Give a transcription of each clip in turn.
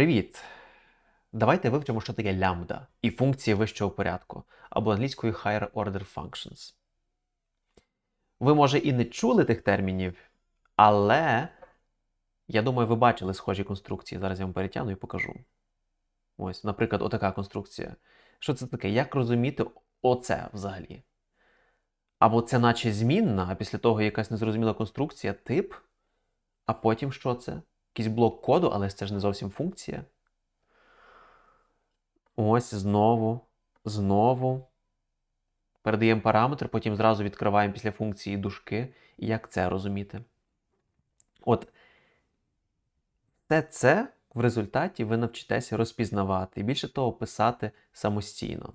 Привіт! Давайте вивчимо, що таке лямбда і функції вищого порядку, або англійською Higher Order Functions. Ви, може, і не чули тих термінів, але я думаю, ви бачили схожі конструкції. Зараз я вам перетягну і покажу. Ось, наприклад, отака конструкція. Що це таке? Як розуміти оце взагалі? Або це наче змінна, а після того якась незрозуміла конструкція, тип, а потім що це? Якийсь блок коду, але це ж не зовсім функція. Ось знову, знову. Передаємо параметр, потім зразу відкриваємо після функції дужки. І як це розуміти? От все це в результаті ви навчитеся розпізнавати і більше того, писати самостійно.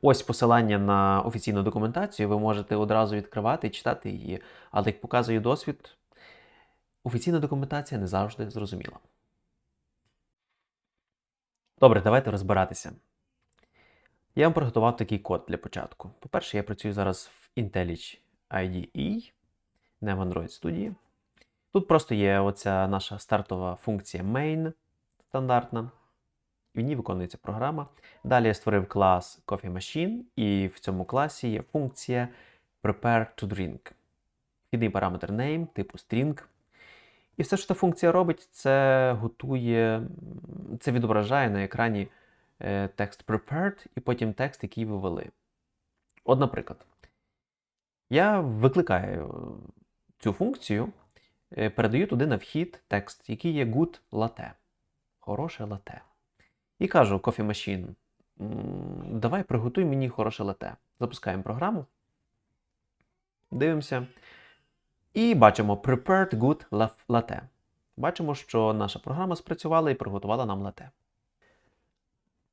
Ось посилання на офіційну документацію, ви можете одразу відкривати і читати її. Але як показує досвід, офіційна документація не завжди зрозуміла. Добре, давайте розбиратися. Я вам приготував такий код для початку. По-перше, я працюю зараз в IntelliJ IDE, не в Android Studio. Тут просто є оця наша стартова функція main стандартна. В ній виконується програма. Далі я створив клас Coffee Machine, і в цьому класі є функція Prepare to Drink. Вхідний параметр name, типу string. І все, що ця функція робить, це готує, це відображає на екрані е, текст prepared і потім текст, який ви ввели. От, наприклад, я викликаю е, цю функцію, е, передаю туди на вхід текст, який є good latte. Хороше лате. І кажу Coffee Machine, давай приготуй мені хороше лате. Запускаємо програму. Дивимося. І бачимо Prepared Good la- Latte. Бачимо, що наша програма спрацювала і приготувала нам лате.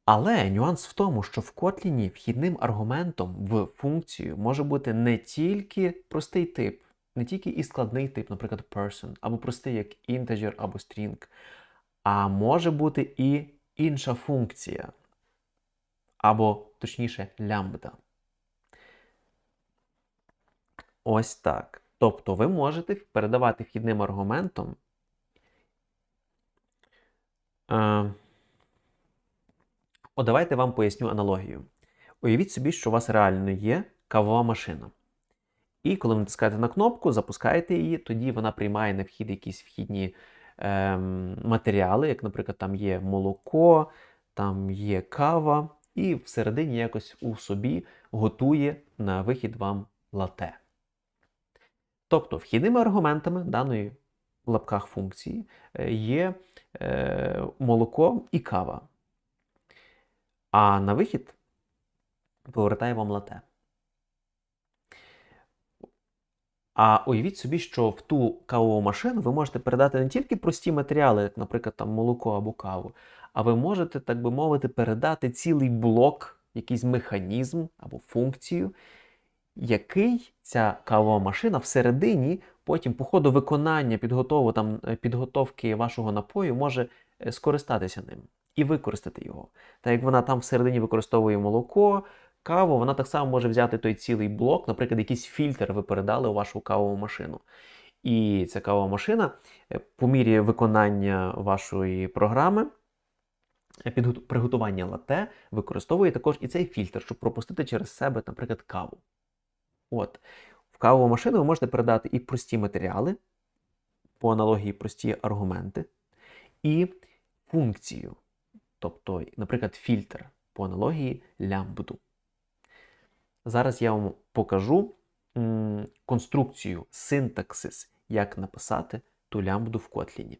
Але нюанс в тому, що в Kotlin вхідним аргументом в функцію може бути не тільки простий тип, не тільки і складний тип, наприклад, person, або простий як integer або string, а може бути і інша функція, або точніше лямбда. Ось так. Тобто ви можете передавати вхідним аргументом. Е, О, давайте вам поясню аналогію. Уявіть собі, що у вас реально є кавова машина. І коли ви натискаєте на кнопку, запускаєте її, тоді вона приймає на вхід якісь вхідні ем, матеріали, як, наприклад, там є молоко, там є кава, і всередині якось у собі готує на вихід вам лате. Тобто вхідними аргументами даної в лапках функції е, є е, молоко і кава. А на вихід повертає вам лате. А уявіть собі, що в ту кавову машину ви можете передати не тільки прості матеріали, як, наприклад, там молоко або каву, а ви можете, так би мовити, передати цілий блок, якийсь механізм або функцію, який ця кавова машина всередині, потім по ходу виконання підготову, там, е, підготовки вашого напою може е, скористатися ним і використати його. Так як вона там всередині використовує молоко, каву, вона так само може взяти той цілий блок, наприклад, якийсь фільтр ви передали у вашу кавову машину. І ця кавова машина е, по мірі виконання вашої програми. приготування лате використовує також і цей фільтр, щоб пропустити через себе, наприклад, каву. От. В кавову машину ви можете передати і прості матеріали, по аналогії прості аргументи, і функцію, тобто, наприклад, фільтр по аналогії лямбду. Зараз я вам покажу конструкцію, синтаксис, як написати ту лямбду в Котліні.